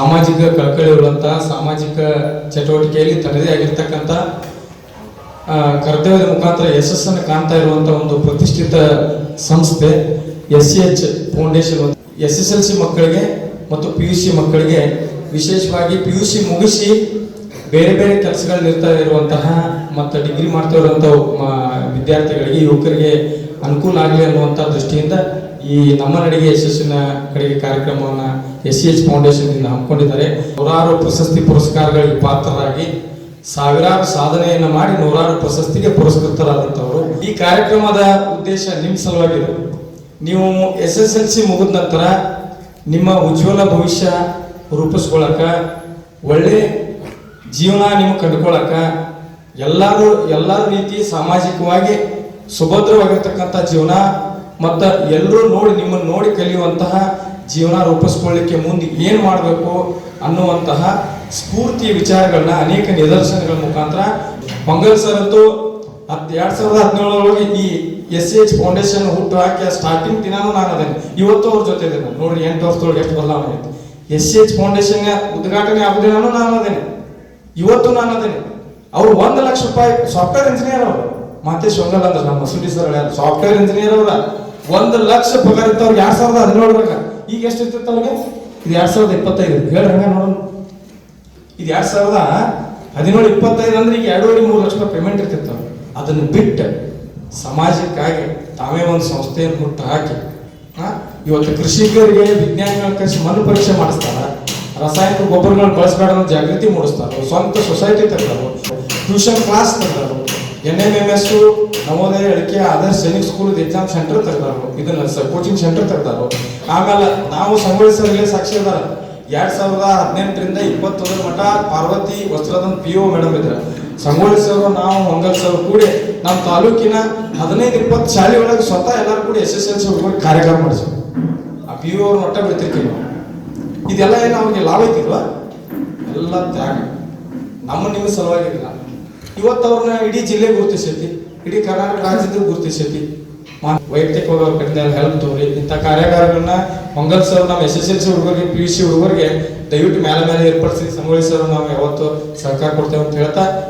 ಸಾಮಾಜಿಕ ಕಳಕಳಿ ಸಾಮಾಜಿಕ ಚಟುವಟಿಕೆಯಲ್ಲಿ ತನ್ನದೇ ಆಗಿರ್ತಕ್ಕಂಥ ಕರ್ತವ್ಯದ ಮುಖಾಂತರ ಯಶಸ್ಸನ್ನು ಕಾಣ್ತಾ ಇರುವಂತಹ ಒಂದು ಪ್ರತಿಷ್ಠಿತ ಸಂಸ್ಥೆ S C H foundation S S L C ಮಕ್ಕಳಿಗೆ ಮತ್ತು ಪಿ ಯು ಸಿ ಮಕ್ಕಳಿಗೆ ವಿಶೇಷವಾಗಿ ಪಿ ಯು ಸಿ ಮುಗಿಸಿ ಬೇರೆ ಬೇರೆ ಕೆಲಸಗಳಲ್ಲಿ ಇರ್ತಾ ಇರುವಂತಹ ಮತ್ತು ಡಿಗ್ರಿ ಮಾಡ್ತಾ ಇರುವಂತಹ ವಿದ್ಯಾರ್ಥಿಗಳಿಗೆ, ಯುವಕರಿಗೆ ಅನುಕೂಲ ಆಗಲಿ ಅನ್ನುವಂಥ ದೃಷ್ಟಿಯಿಂದ ಈ ನಮ್ಮ ನಡಿಗೆ ಯಶಸ್ಸಿನ ಕಡೆಗೆ ಕಾರ್ಯಕ್ರಮವನ್ನು ಎಸ್ ಸಿ ಎಚ್ ಫೌಂಡೇಶನ್ನಿಂದ ಹಮ್ಮಿಕೊಂಡಿದ್ದಾರೆ. ನೂರಾರು ಪ್ರಶಸ್ತಿ ಪುರಸ್ಕಾರಗಳಿಗೆ ಪಾತ್ರರಾಗಿ ಸಾವಿರಾರು ಸಾಧನೆಯನ್ನು ಮಾಡಿ ನೂರಾರು ಪ್ರಶಸ್ತಿಗೆ ಪುರಸ್ಕೃತರಾದಂಥವರು. ಈ ಕಾರ್ಯಕ್ರಮದ ಉದ್ದೇಶ ನಿಮ್ಮ ಸಲುವಾಗಿದೆ ನೀವು ಎಸ್ ಎಸ್ ಎಲ್ ಸಿ ಮುಗಿದ ನಂತರ ನಿಮ್ಮ ಉಜ್ವಲ ಭವಿಷ್ಯ ರೂಪಿಸ್ಕೊಳಕ, ಒಳ್ಳೆ ಜೀವನ ನೀವು ಕಂಡುಕೊಳಕ, ಎಲ್ಲರೂ ಎಲ್ಲ ರೀತಿ ಸಾಮಾಜಿಕವಾಗಿ ಸುಭದ್ರವಾಗಿರ್ತಕ್ಕಂಥ ಜೀವನ ಮತ್ತು ಎಲ್ಲರೂ ನೋಡಿ ನಿಮ್ಮನ್ನು ನೋಡಿ ಕಲಿಯುವಂತಹ ಜೀವನ ರೂಪಿಸ್ಕೊಳ್ಳಿಕ್ಕೆ ಮುಂದೆ ಏನು ಮಾಡಬೇಕು ಅನ್ನುವಂತಹ ಸ್ಫೂರ್ತಿ ವಿಚಾರಗಳನ್ನ ಅನೇಕ ನಿದರ್ಶನಗಳ ಮುಖಾಂತರ ಮಂಗಲ್ ಸರ್ ಅಂತೂ ಹತ್ ಎರಡ್ ಸಾವಿರದ ಹದಿನೇಳರೊಳಗೆ ಈ ಎಸ್ ಸಿ ಎಚ್ ಫೌಂಡೇಶನ್ ಹುಟ್ಟು ಹಾಕಿ ಸ್ಟಾರ್ಟಿಂಗ್ ದಿನಾನು ನಾನು ಅದೇನೆ. ಇವತ್ತು ಅವ್ರ ಜೊತೆ ಇದ್ದೇನೆ ನೋಡ್ರಿ, ಎಂಟು ವರ್ಷದೊಳಗೆ ಎಷ್ಟು ಬದಲಾವಣೆ ಐತಿ ಎಸ್ ಸಿ ಎಚ್ ಫೌಂಡೇಶನ್ ಉದ್ಘಾಟನೆ ಆಗೋ ದಿನಾನು ನಾನು ಅದೇನೆ. ಇವತ್ತು ನಾನು ಅದೇನೆ. ಅವ್ರು ಒಂದು ಲಕ್ಷ ರೂಪಾಯಿ ಸಾಫ್ಟ್ವೇರ್ ಇಂಜಿನಿಯರ್ ಅವರು. ಮಾತೇಶ್ ಶೃಂಗಲ್ ಅಂದ್ರೆ ನಮ್ಮ ಸುಟಿ ಸರ್ ಸಾಫ್ಟ್ವೇರ್ ಇಂಜಿನಿಯರ್ ಅವ್ರ. ಒಂದು ಲಕ್ಷ ಪಗಾರ ಇತ್ತವ್ರಿಗೆ ಎರಡ್ ಸಾವಿರದ ಹದಿನೇಳರಾಗ ಈಗ ಎಷ್ಟು ಇರ್ತಿತ್ತು ಅವ್ರಿಗೆ? ಇದು ಎರಡ್ ಸಾವಿರದ ಇಪ್ಪತ್ತೈದು. ಹೇಳ್ರಿ ಹಂಗ ನೋಡೋಣ. ಇದು ಎರಡ್ ಸಾವಿರದ ಹದಿನೇಳು, ಇಪ್ಪತ್ತೈದು ಅಂದ್ರೆ ಈಗ ಎರಡೂವರೆ ಮೂರು ಲಕ್ಷ ರೂಪಾಯಿ ಪೇಮೆಂಟ್ ಇರ್ತಿತ್ತು. ಅದನ್ನು ಬಿಟ್ಟು ಸಮಾಜಕ್ಕಾಗಿ ತಾವೇ ಒಂದು ಸಂಸ್ಥೆಯನ್ನು ಹುಟ್ಟು ಹಾಕಿ ಇವತ್ತು ಕೃಷಿಕರಿಗೆ ವಿಜ್ಞಾನಿಗಳ ಕೃಷಿ ಮಣ್ಣು ಪರೀಕ್ಷೆ ಮಾಡಿಸ್ತಾರ. ರಾಸಾಯನಿಕ ಗೊಬ್ಬರಗಳನ್ನ ಬಳಸಬೇಡ ಜಾಗೃತಿ ಮೂಡಿಸ್ತಾರೆ. ಸ್ವಂತ ಸೊಸೈಟಿ ತೆಗ್ದಾರು tuition class ತೆಗ್ದಾರು N M M S Navodaya ಅಡಿಕೆ other Sainik school exam centre ತೆಗ್ದಾರು. ಇದನ್ನ ಕೋಚಿಂಗ್ ಸೆಂಟರ್ ತೆಗ್ದಾರು. ಆಮೇಲೆ ನಾವು ಸಂಗೊಳಿಸಲಿಲ್ಲ ಸಾಕ್ಷಿದಾರ ಎರಡ್ ಸಾವಿರದ ಹದಿನೆಂಟರಿಂದ ಇಪ್ಪತ್ತೊಂದರ ಮಠ ಪಾರ್ವತಿ ವಸ್ತ್ರದ ಪಿ ಒ ಮೇಡಮ್ ಇದ್ರ. ಸಂಗೊಳ್ಳಿ ಸರ್ ನಾವು ಹೊಂಗಲ್ ಸರ್ ಕೂಡಿ ನಮ್ಮ ತಾಲೂಕಿನ ಹದಿನೈದು ಇಪ್ಪತ್ತು ಶಾಲೆ ಒಳಗೆ ಸ್ವತಃ ಎಲ್ಲರೂ ಕೂಡ ಎಸ್ ಎಸ್ ಎಲ್ ಸಿ ಹೋಗಿ ಕಾರ್ಯಕ್ರಮ ಮಾಡಿಸ್ ಆ ಪಿ ಒ ಅವ್ರ ಮಟ್ಟ ಬಿಡ್ತಿರ್ತೀವಿ ನಾವು. ಇದೆಲ್ಲ ಏನು ಅವ್ರಿಗೆ ಲಾಭ ಐತಿಲ್ವಾ ಎಲ್ಲ ತ್ಯಾಗ. ನಮ್ಮ ನಿಮ್ಮ ಸಲುವಾಗಿಲ್ಲ ಇವತ್ತು ಅವ್ರನ್ನ ಇಡೀ ಜಿಲ್ಲೆ ಗುರುತಿಸೈತಿ, ಇಡೀ ಕರ್ನಾಟಕ ರಾಜ್ಯದ ಗುರುತಿಸೈತಿ. ವೈಯಕ್ತಿಕವಾಗಿ ಅವ್ರ ಕಡೆಯಿಂದ ಹೆಲ್ಪ್ ತೋರಿ ಇಂಥ ಕಾರ್ಯಾಗಾರಗಳನ್ನ ಮಂಗಲ್ ಸರ್ ನಮ್ಮ ಎಸ್ ಎಸ್ ಎಲ್ ಸಿ ಹುಡುಗರಿಗೆ ಪಿ ಯು ಸಿ ಹುಡುಗರಿಗೆ ದಯವಿಟ್ಟು ಮೇಲೆ ಮೇಲೆ ಏರ್ಪಡಿಸಿ ಸಂಗೊಳ್ಳಿ ಸರ್ ನಾವು ಯಾವತ್ತು ಸಹಕಾರ ಕೊಡ್ತೇವೆ ಅಂತ ಹೇಳ್ತಾ